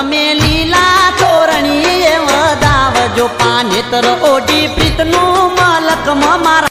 તમે લીલા તોરણી વધાવજો પાનેતર ઓઢી પ્રીતનું મલક મારા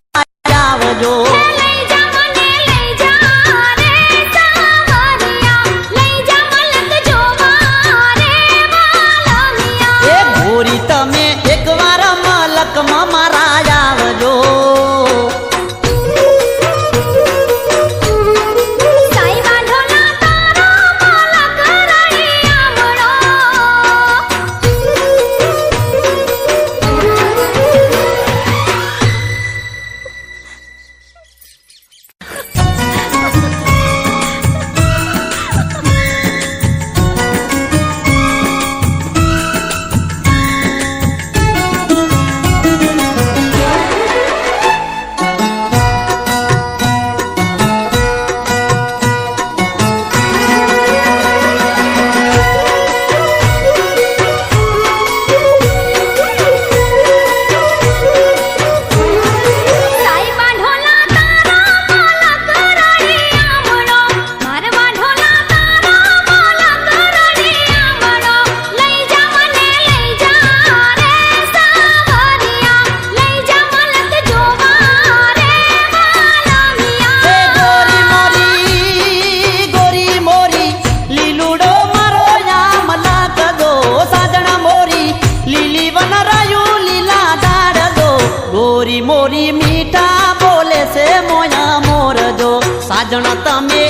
જણા તમે